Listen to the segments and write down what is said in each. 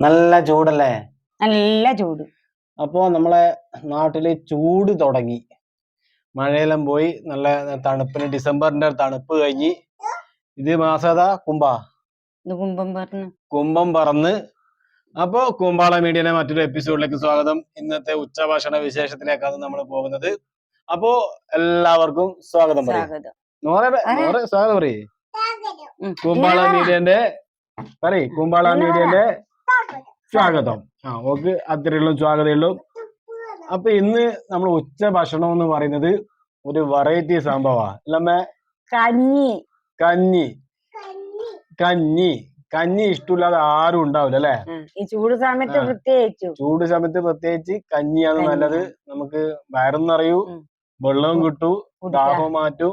നല്ല ചൂടല്ലേ? നല്ല ചൂട്. അപ്പോ നമ്മളെ നാട്ടിൽ ചൂട് തുടങ്ങി. മഴയെല്ലാം പോയി നല്ല തണുപ്പിന് ഡിസംബറിന്റെ തണുപ്പ് കഴിഞ്ഞ്. ഇത് മാസതാ കുംഭ? കുംഭം പറന്ന് കുംഭം പറന്ന്. അപ്പോ കുംഭാള മീഡിയനെ മറ്റൊരു എപ്പിസോഡിലേക്ക് സ്വാഗതം. ഇന്നത്തെ ഉച്ചഭാഷണ വിശേഷത്തിലേക്കാണ് നമ്മൾ പോകുന്നത്. അപ്പോ എല്ലാവർക്കും സ്വാഗതം പറയും. സ്വാഗതം. പറയേ. കുമ്പാള കൂമ്പാള. മീഡിയന്റെ പറയും കുമ്പാള മീഡിയന്റെ സ്വാഗതം. ആ ഓക്ക് അത്രയുള്ളൂ സ്വാഗതമുള്ളൂ അപ്പൊ ഇന്ന് നമ്മൾ ഉച്ച ഭക്ഷണം എന്ന് പറയുന്നത് ഒരു വെറൈറ്റി സംഭവമാ അല്ലമ്മേ കഞ്ഞി. കഞ്ഞി. കഞ്ഞി. കഞ്ഞി ഇഷ്ടമില്ലാതെ ആരും ഉണ്ടാവില്ല അല്ലെ? ഈ ചൂട് സമയത്ത് പ്രത്യേകിച്ച്. ചൂട് സമയത്ത് പ്രത്യേകിച്ച് കഞ്ഞിയാണ് കഞ്ഞി. നല്ലത്. നമുക്ക് വയറും നിറയൂ. വെള്ളവും കിട്ടൂ ദാഹവും മാറ്റും.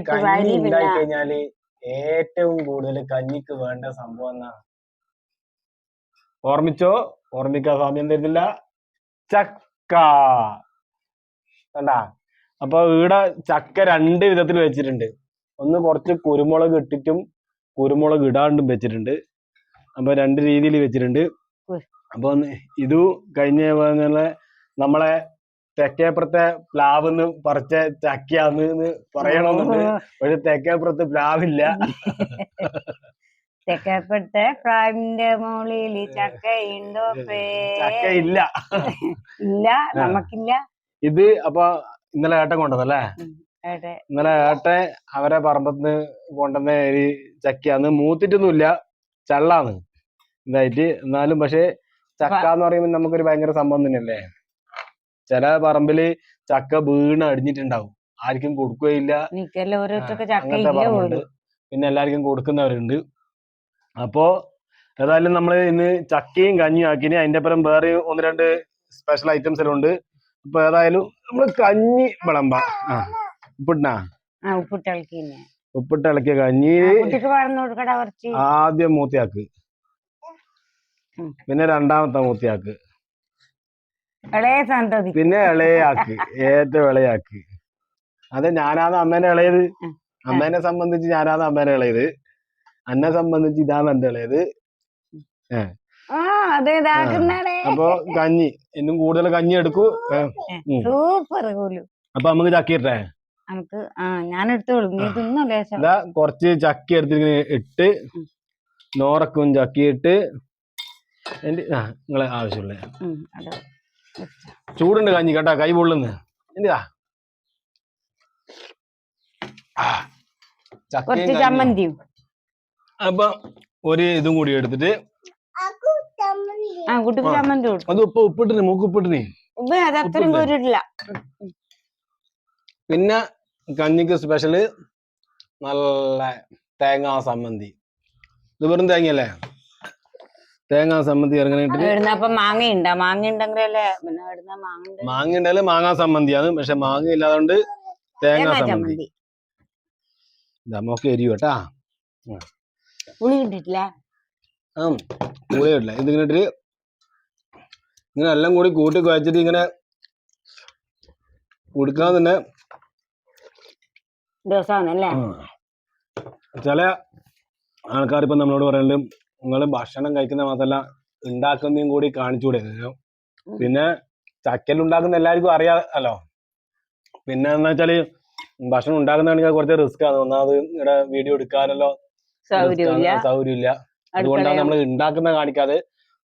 കഞ്ഞി ഉണ്ടായി കഴിഞ്ഞാൽ ഏറ്റവും കൂടുതൽ കഞ്ഞിക്ക് വേണ്ട സംഭവം എന്നാ? ഓർമ്മിച്ചോ? ഓർമ്മിക്കാൻ സമയം തരുന്നില്ല. ചക്ക. കണ്ടാ? അപ്പൊ ഇവിടെ ചക്ക രണ്ട് വിധത്തിൽ വെച്ചിട്ടുണ്ട്. ഒന്ന് കുറച്ച് കുരുമുളക് ഇട്ടിട്ടും കുരുമുളക് ഇടാണ്ടും വെച്ചിട്ടുണ്ട്. അപ്പൊ രണ്ട് രീതിയിൽ വെച്ചിട്ടുണ്ട്. അപ്പൊ ഇത് കഴിഞ്ഞ നമ്മളെ തെക്കേപ്പുറത്തെ പ്ലാവ് എന്ന് പറിച്ച ചക്കയാന്ന് ന്ന് പറയണമെന്നുണ്ട് പക്ഷെ തെക്കേപ്പുറത്ത് പ്ലാവില്ല. തെക്കപ്പെട്ട പ്രാവിന്റെ മോളിൽ ചക്കയുണ്ടോ ഉണ്ടോ ചക്ക ഇല്ല ഇല്ല നമുക്കില്ല. ഇത് അപ്പൊ ഇന്നലെ ഏട്ടൻ കൊണ്ടതല്ലേ ഇന്നലെ ഏട്ടൻ അവരെ പറമ്പത്ത് കൊണ്ടുവന്ന ഒരു ചക്കയാന്ന് മൂത്തിട്ടൊന്നുമില്ല. ചള്ളാന്ന്. ഇതായിട്ട് എന്നാലും പക്ഷെ ചക്ക എന്ന് പറയുമ്പോൾ നമുക്കൊരു ഭയങ്കര സംഭവം തന്നെയല്ലേ? ചില പറമ്പിൽ ചക്ക വീണ് അടിഞ്ഞിട്ടുണ്ടാവും. ആർക്കും കൊടുക്കുകയില്ല. അങ്ങനത്തെ ഇല്ല പറമ്പുണ്ട്. പിന്നെ എല്ലാവർക്കും കൊടുക്കുന്നവരുണ്ട്. അപ്പോ ഏതായാലും നമ്മൾ ഇന്ന് ചക്കയും കഞ്ഞിയും ആക്കിനി അതിന്റെ അപ്പുറം വേറെ ഒന്ന് രണ്ട് സ്പെഷ്യൽ ഐറ്റംസ് എല്ലാം ഉണ്ട്. അപ്പൊ ഏതായാലും നമ്മൾ കഞ്ഞി വിളമ്പ. ആ ഉപ്പിട്ടാ? ഉപ്പിട്ട് ഇളക്കിന്നെ ഉപ്പിട്ട് ഇളക്കിയ കഞ്ഞി ആദ്യം മൂത്തിയാക്ക്. പിന്നെ രണ്ടാമത്തെ മൂത്തിയാക്ക്. പിന്നെ ഇളയാക്ക്. ഏറ്റവും ഇളയാക്ക്. അതെ ഞാനാണ് അമ്മേനെ ഇളയത്. അമ്മേനെ സംബന്ധിച്ച് ഞാനാണ് അമ്മേനെ ഇളയത്. എന്നെ സംബന്ധിച്ച് ഇതാണ് എന്റെ ഇളയത്. അപ്പൊ കഞ്ഞി ഇന്നും കൂടുതൽ കഞ്ഞി എടുക്കൂ. സൂപ്പർ കൂലു അപ്പൊ നമുക്ക് ചക്കി ഇട്ടേ. നമുക്ക് ഞാൻ എടുത്തോളൂ കുറച്ച് ചക്ക എടുത്തിങ്ങനെ ഇട്ട്. നോറക്കും ചക്കി ഇട്ട്. എന്റെ ആ നിങ്ങളെ ആവശ്യമുള്ള. ചൂടുണ്ട് കഞ്ഞി കേട്ടാ കൈ പൊള്ളുന്ന്. കഞ്ഞിയും. ചമ്മന്തിയും. അപ്പൊ ഒരു ഇതും കൂടി എടുത്തിട്ട് ആ കുട്ടിക്ക്. ചമ്മന്തി കൊടുക്കും. അത് ഉപ്പ് ഉപ്പിട്ടിന് മൂക്ക് ഉപ്പിട്ടിന് ഉപ്പ് അത് അത്രയും ഉപ്പില്ലേ? കോരിട്ടില്ല പിന്നെ കഞ്ഞിക്ക് സ്പെഷ്യൽ നല്ല തേങ്ങാ സമ്മന്തി ഇത് വെറും തേങ്ങയല്ലേ? തേങ്ങാ സമ്മന്തി ഇറങ്ങണിട്ട് ഇടുന്ന അപ്പൊ മാങ്ങ ഉണ്ടാ മാങ്ങ ഉണ്ടെങ്കിലല്ലേ പിന്നെ മാങ്ങ സമ്മന്തിയാണ് പക്ഷെ മാങ്ങ ഇല്ലാതുകൊണ്ട് തേങ്ങാ സമ്മന്തി നമുക്ക് ഇതാ മോക്ക് എരിവ് കേട്ടാ. പുളി കിട്ടിട്ടില്ല ആ ഇതിങ്ങനെ ഇട്ടിട്ട് ഇങ്ങനെ എല്ലാം കൂടി കൂട്ടി കുഴച്ചിട്ട് ഇങ്ങനെ കുടിക്കാൻ തന്നെ. ചില ആൾക്കാർ ഇപ്പൊ നമ്മളോട് പറയുന്നത് നിങ്ങൾ ഭക്ഷണം കഴിക്കുന്ന മാത്രമല്ല ഉണ്ടാക്കുന്നതും കൂടി കാണിച്ചുകൂടെ പിന്നെ ചക്കൽ ഉണ്ടാക്കുന്ന എല്ലാവർക്കും അറിയാമല്ലോ പിന്നെ എന്താ വെച്ചാൽ ഭക്ഷണം ഉണ്ടാക്കുന്നതാണെങ്കിൽ കുറച്ച് റിസ്ക് ആണ്. ഒന്നാമത് ഇവിടെ വീഡിയോ എടുക്കാനല്ലോ സൗകര്യമില്ല. സൗകര്യമില്ല. അതുകൊണ്ടാണ് നമ്മൾ ഉണ്ടാക്കുന്ന കാണിക്കാതെ.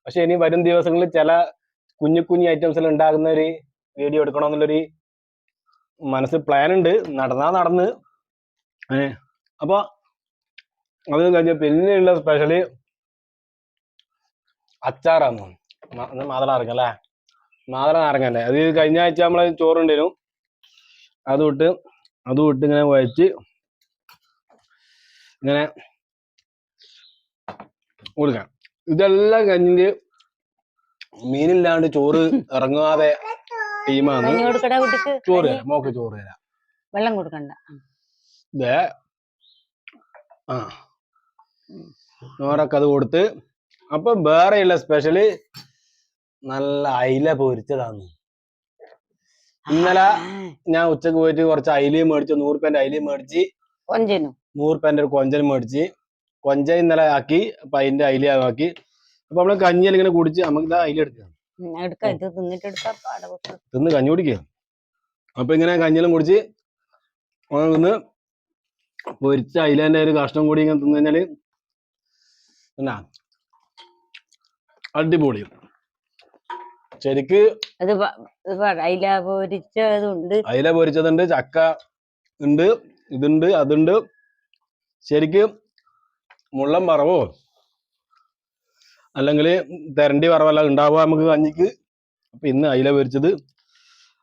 പക്ഷെ ഇനി വരും ദിവസങ്ങളിൽ ചില കുഞ്ഞു കുഞ്ഞു ഐറ്റംസ് എല്ലാം ഉണ്ടാകുന്ന ഒരു വീഡിയോ എടുക്കണമെന്നുള്ളൊരു മനസ്സിൽ പ്ലാൻ ഉണ്ട് നടന്നാ നടന്ന്. അപ്പൊ അത് കഴിഞ്ഞ പിന്നെയുള്ള സ്പെഷ്യൽ അച്ചാറാന്ന് മാതള ഇറങ്ങ അല്ലേ? മാതള ഇറങ്ങല്ലേ അത് കഴിഞ്ഞ ആഴ്ച നമ്മൾ ചോറുണ്ടേനു അതും ഇട്ട് അതും ഇട്ട് ഇങ്ങനെ വഴച്ച് ഇങ്ങനെ കൊടുക്കാം. ഇതെല്ലാം കഴിഞ്ഞ് മീനില്ലാണ്ട് ചോറ് ഇറങ്ങാതെ ടീമാണ്. ചോറ് തരാം. മോക്ക് ചോറ് തരാം. വെള്ളം കൊടുക്കണ്ട. ദേ. ആ. നോറൊക്കെ അത് കൊടുത്ത്. അപ്പൊ വേറെയുള്ള സ്പെഷ്യൽ നല്ല അയില പൊരിച്ചതാണ് ഇന്നലെ ഞാൻ ഉച്ചയ്ക്ക് പോയിട്ട് കുറച്ച് അയിലയും മേടിച്ചു. നൂറ് പേന്റെ അയിലയും മേടിച്ച് കൊഞ്ചനും. നൂറ് പേന്റെ ഒരു കൊഞ്ചനും മേടിച്ച് കൊഞ്ച ഇന്നലെ ആക്കി അപ്പൊ അതിന്റെ അയില ആക്കി. അപ്പൊ നമ്മൾ കഞ്ഞിയെല്ലാം ഇങ്ങനെ കുടിച്ച് നമുക്ക് അയില എടുക്കാം. തിന്ന് കഞ്ഞി കുടിക്കുക അപ്പൊ ഇങ്ങനെ കഞ്ഞിലും കുടിച്ച് ഒന്ന് പൊരിച്ച അയിലേന്റെ ഒരു കഷ്ണം കൂടി ഇങ്ങനെ തിന്നു കഴിഞ്ഞാൽ എന്നാ? അടിപൊളി. ശരിക്ക് അത് പൊരിച്ചതുണ്ട് അയില പൊരിച്ചതുണ്ട് ചക്ക ഉണ്ട് ഇതുണ്ട് അതുണ്ട്. ശരിക്ക് മുള്ളം വറവോ? അല്ലെങ്കിൽ തെരണ്ടി വറവല്ല ഉണ്ടാവുക നമുക്ക് കഞ്ഞിക്ക്. അപ്പൊ ഇന്ന് അയില പൊരിച്ചത്.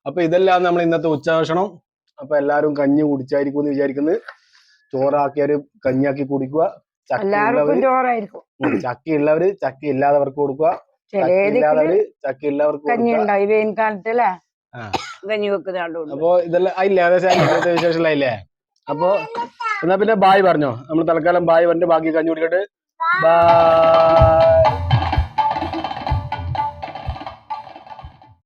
അപ്പൊ ഇതെല്ലാം നമ്മൾ ഇന്നത്തെ ഉച്ചഭക്ഷണം അപ്പൊ എല്ലാരും കഞ്ഞി കുടിച്ചായിരിക്കും എന്ന് വിചാരിക്കുന്നത് ചോറാക്കിയവര് കഞ്ഞിയാക്കി കുടിക്കുക. ചക്ക ഉള്ളവര് ചക്ക ഇല്ലാത്തവർക്ക് കൊടുക്കുക. ചക്ക ചില ഇല്ലാത്തവര് ചക്ക ഉള്ളവർക്ക് കഞ്ഞി വേനൽക്കാലത്ത് അല്ലേ? വെക്കുന്നുണ്ട് അപ്പൊ ഇതെല്ലാം ആയില്ല ഏകദേശം വിശേഷം അല്ലേ അപ്പൊ എന്നാ പിന്നെ ബായ് പറഞ്ഞോ. നമ്മൾ തൽക്കാലം ബായ് പറഞ്ഞിട്ട് ബാക്കി കഞ്ഞി കുടിക്കട്ടെ ബായ്